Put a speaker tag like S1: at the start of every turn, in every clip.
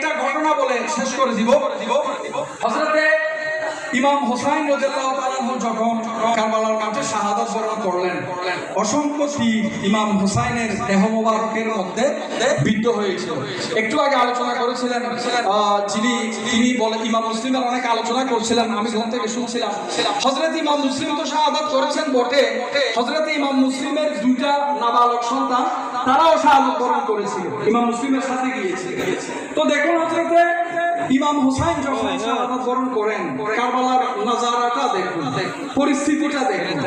S1: একটা ঘটনা বলে শেষ করে দিব। হজরতে ইমাম হোসাইন তাআলা যখন কারবালার মাঠে শাহাদাত বরণ করলেন, অসংখ্য তীর ইমাম হোসাইনের দেহ মোবারকের মধ্যে বিদ্ধ হয়েছিল। একটু আগে আলোচনা করেছিলেন যিনি, তিনি বলে, ইমাম মুসলিমের অনেক আলোচনা করছিলেন, আমি ঘর থেকে শুনছিলাম। হজরত ইমাম মুসলিম তো শাহাদাত করেছেন বটে হজরত ইমাম মুসলিমের দুইটা নাবালক সন্তান, তারাও শাহাদাত বরণ করেছিল, ইমাম মুসলিমের সাথে গিয়েছিল। তো দেখুন হজরতে ইমাম হুসাইন যখন শাহাদাত বরণ করেন কারবালার নাজারাটা দেখুন পরিস্থিতিটা দেখুন।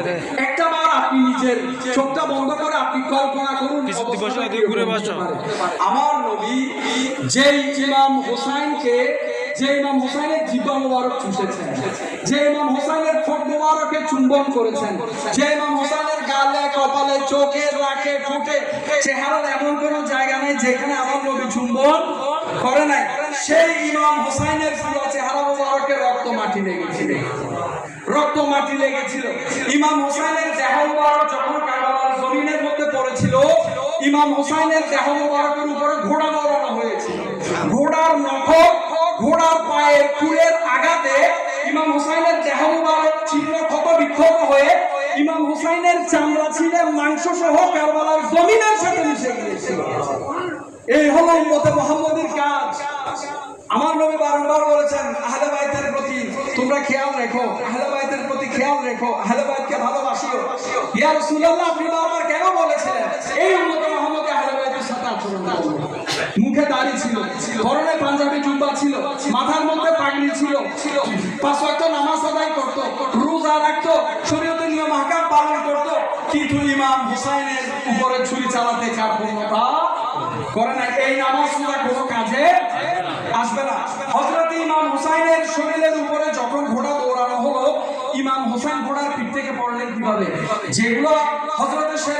S1: একটা বার আপনি নিজের চোখটা বন্ধ করে আপনি কল্পনা করুন। আমার নবী যেই ইমাম হুসাইনকে যে ইমাম হুসাইনের জিব্বা মোবারক চুষেছেন যে ইমাম হুসাইনের ঠোঁট মোবারকে চুম্বন করেছেন যে ইমাম হুসাইনের গালে কপালে চোখে রাখে ঠোঁটে চেহারার এমন কোনো জায়গা নেই যেখানে আমার নবী চুম্বন করে নাই। সেই ইমাম হুসাইনের পুরো চেহারা মোবারকে রক্ত মাটি লেগেছিল। রক্ত মাটি লেগেছিল। ইমাম হুসাইনের দেহ মোবারক যখন কারবালার জমিনের মধ্যে পড়েছিল, ইমাম হুসাইনের দেহ মোবারকের উপরে ঘোড়া দৌড়ানো হয়েছিল। ঘোড়ার নখ ঘোড়ার পায়ের কুলের আঘাতে ইমাম হুসাইনের দেহ মোবারক ছিন্ন ক্ষত বিক্ষত হয়ে ইমাম হুসাইনের চামড়া ছিলে মাংস সহ কারবালার জমিনের সাথে মিশে গিয়েছিল। এই হলো উম্মতে মোহাম্মদের কাজ। আমার নবী বারংবার বলেছেন, আহলে বাইতের প্রতি তোমরা খেয়াল রেখো, আহলে বাইতের প্রতি খেয়াল রেখো, আহলে বাইতকে ভালোবাসিও। ইয়া রাসূলুল্লাহ, আপনি বারবার কেন বলেছিলেন? এই উম্মতে মুহাম্মদ আহলে বাইতের সাথে আচরণ করো। মুখে দাড়ি ছিল, পরনে পাঞ্জাবি জুব্বা ছিল, মাথার মধ্যে পাগড়ি ছিল। পাঁচ ওয়াক্ত নামাজ আদায় করত, রোজা রাখত, শরীয়তের নিয়ম আহকাম পালন করত। কিন্তু ইমাম হুসাইনের উপরে ছুরি চালাতে কার্পণ্যতা করে না এই নামাজ রোজা কোনো কাজে আসবে না। হজরত ইমাম হুসাইনের শরীরের উপরে যখন ঘোড়া দৌড়ানো হলো, ইমাম হুসাইন ঘোড়ার পিঠ থেকে পড়লেন কীভাবে? যেগুলো হজরতের শেখ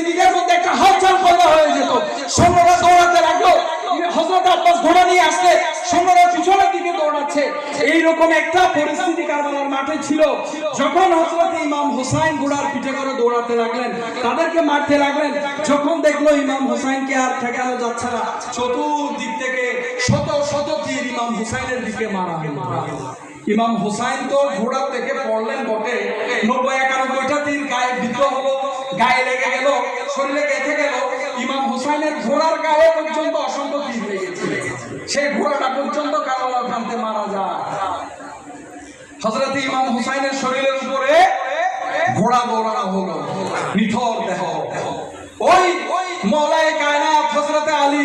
S1: ইয়েজিদিদের মধ্যে একটা হালচাল পয়দা হয়ে যেত। সৈন্যরা দৌড়াতে লাগল। হযরত আব্বাস ঘোড়া নিয়ে আসলে সৈন্যরা পিছনের দিকে দৌড়াচ্ছে। এইরকম একটা পরিস্থিতি কারবালার মাঠে ছিল। যখন হযরত ইমাম হুসাইন ঘোড়ার পিঠে করে দৌড়াতে লাগলেন, তাদেরকে মারতে লাগলেন, যখন দেখল ইমাম হুসাইনকে আর ঠেকানো যাচ্ছে না, চতুর্দিক থেকে শত শত তীর ইমাম হুসাইনের দিকে মারা ইমাম হুসাইন তো ঘোড়া থেকে পড়লেন বটে, নব্বই শরীরে গেঁথে গেল, ইমাম হুসাইনের ঘোড়ার গায়ে পর্যন্ত অসংখ্য তীর লেগেছে সেই ঘোড়াটা পর্যন্ত কারবালার প্রান্তে মারা যায়। হজরত ইমাম হুসাইনের শরীরের উপরে ঘোড়া দৌড়ানো হলো, নিথর দেহ। ওই মৌলাই কায়নাত হজরতে আলী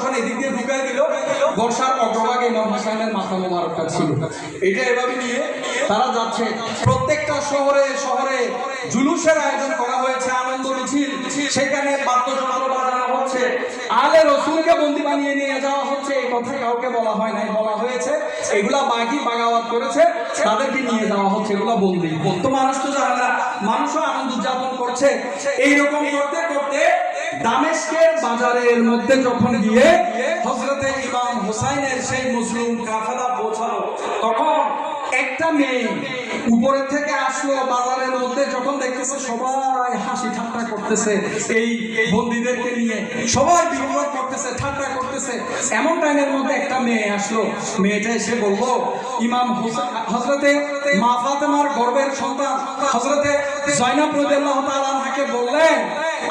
S1: বর্ষার অগ্রভাগে ইমাম হুসাইনের মাথা মোবারকটা ছিল। এটা এভাবে নিয়ে তারা যাচ্ছে। প্রত্যেকটা শহরে শহরে জুলুসের আয়োজন করা হয়েছে, আনন্দ মিছিল। সেখানে বাদ্যযন্ত্র বাজানো হচ্ছে। আলে রসুলকে বন্দি বানিয়ে নিয়ে যাওয়া হচ্ছে। এই কথা কাউকে বলা হয় নাই, বলা হয়েছে। এগুলা বাকি বাগাওয়াত করেছে। তাদেরকে নিয়ে যাওয়া হচ্ছে, এগুলা বন্দি। তো মানুষ তো জানে না, মানুষও আনন্দ উদযাপন করছে। এইরকম করতে করতে দামেস্কের বাজারের মধ্যে যখন গিয়ে হজরতে ইমাম হুসাইনের সেই মুসলিম কাফেলা পৌঁছালো। তখন একটা মেয়ে উপরের থেকে আসলো বাজারের মধ্যে, যখন দেখতেছে সবাই হাসি ঠাট্টা করতেছে এই বন্দীদেরকে নিয়ে। সবাই বিনোদন করতেছে, ঠাট্টা করতেছে। এমন টাইমের মধ্যে একটা মেয়ে আসলো। মেয়েটা এসে বলব ইমাম হজরতে মা ফাতেমার গর্বের সন্তান। হজরতে জয়নাব রাদিয়াল্লাহু তাআলা বললেন,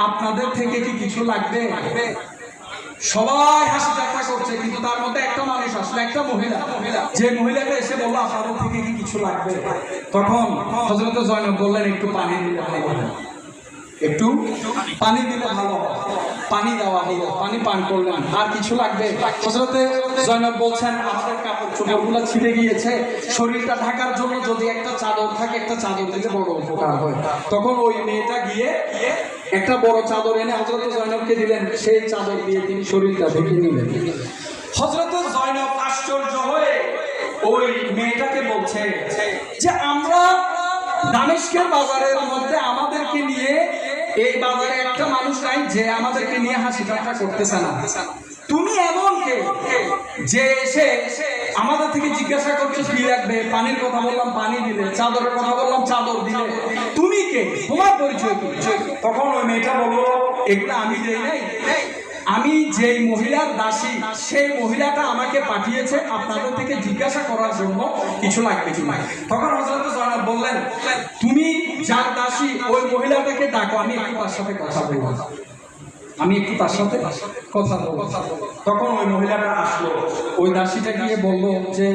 S1: আপনাদের থেকে কি কিছু লাগবে? সবাই হাসি ঠাট্টা করছে, কিন্তু তার মধ্যে একটা মানুষ আসলো, একটা মহিলা। যে মহিলাটা এসে বলল আপনাদের থেকে কি কিছু লাগবে? তখন হজরত জয়নব বললেন, একটু পানি দিলে ভালো একটু পানি দিলে ভালো। পানি দেওয়া হলো পানি পান করলেন। আর কিছু লাগবে? হজরতে জয়নব বলছেন, আমাদের কাপড় চোপড়গুলো ছিঁড়ে গিয়েছে। শরীরটা ঢাকার জন্য যদি একটা চাদর থাকে, একটা চাদর দিলে বড় উপকার হয়। তখন ওই মেয়েটা গিয়ে একটা বড় চাদর এনে হজরত জয়নবকে দিলেন। সেই চাদর দিয়ে তিনি শরীরটা ঢেকে নিলেন। হজরত জয়নব আশ্চর্য হয়ে ওই মেয়েটাকে বলছে যে, আমরা দামেস্কের বাজারের মধ্যে আমাদেরকে নিয়ে এই বাজারে একটা মানুষ নাই যে আমাদেরকে নিয়ে হাসি ঠাট্টা করতেছে না। তুমি এমন কে? যে এসে আমাদের থেকে জিজ্ঞাসা করছ, কি লাগবে? পানির কথা বললাম, পানি দিলে, চাদরের কথা বললাম, চাদর দিলে। তুমি কে? তোমার পরিচয় তখন ওই মেয়েটা বলল, এগুলো আমি দেই নাই। আমি যেই মহিলার দাসী, সেই মহিলাটা আমাকে পাঠিয়েছে। আপনাদের থেকে জিজ্ঞাসা করার জন্য কিছু লাগবে কি নাই তখন হজরত জয়নাব বললেন, তুমি যার দাসী, ওই মহিলাটাকে ডাকো, আমি একটু তার সাথে কথা বলব। আমি একটু তার সাথে কথা বলব। তখন ওই মহিলাটা আসলো। ওই দাসীটা গিয়ে বলল যে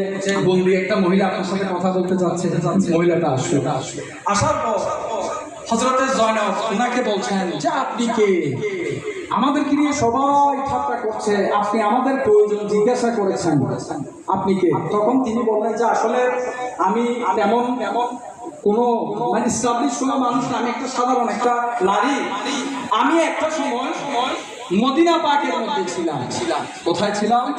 S1: বন্দি একটা মহিলা আপনার সাথে কথা বলতে যাচ্ছে। মহিলাটা আসলো। আসার পর হজরতের জয়নব ওনাকে বলছেন, যে আপনি কে? আমাদেরকে নিয়ে সবাই ঠাট্টা করছে। আপনি আমাদের প্রয়োজন জিজ্ঞাসা করেছেন। আপনি কে? তখন তিনি বললেন যে, আসলে আমি তেমন তেমন কোনো মানে মানুষ আমি একটা সাধারণ একটা নারী। আমি একটা সময় সময় মদিনা পাকের মধ্যে ছিলাম। কোথায় ছিলাম?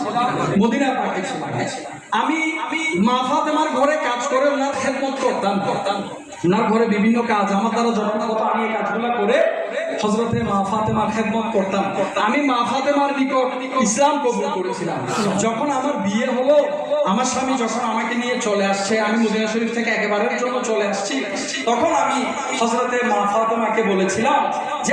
S1: মদিনা পাকে ছিলাম। আমি মা ফাতেমার ঘরে কাজ করে ওনার খেদমত করতাম। করতাম ওনার ঘরে বিভিন্ন কাজ, আমার দ্বারা যথাযথ আমি এই কাজগুলো করে হজরতে মা ফাতেমার খেদমত করতাম। আমি মা ফাতেমার নিকট ইসলাম কবুল করেছিলাম। যখন আমার বিয়ে হলো, আমার স্বামী যখন আমাকে নিয়ে চলে আসছে, আমি মদিনা শরীফ থেকে একেবারের জন্য চলে আসছি, তখন আমি হজরতে মা ফাতেমাকে বলেছিলাম যে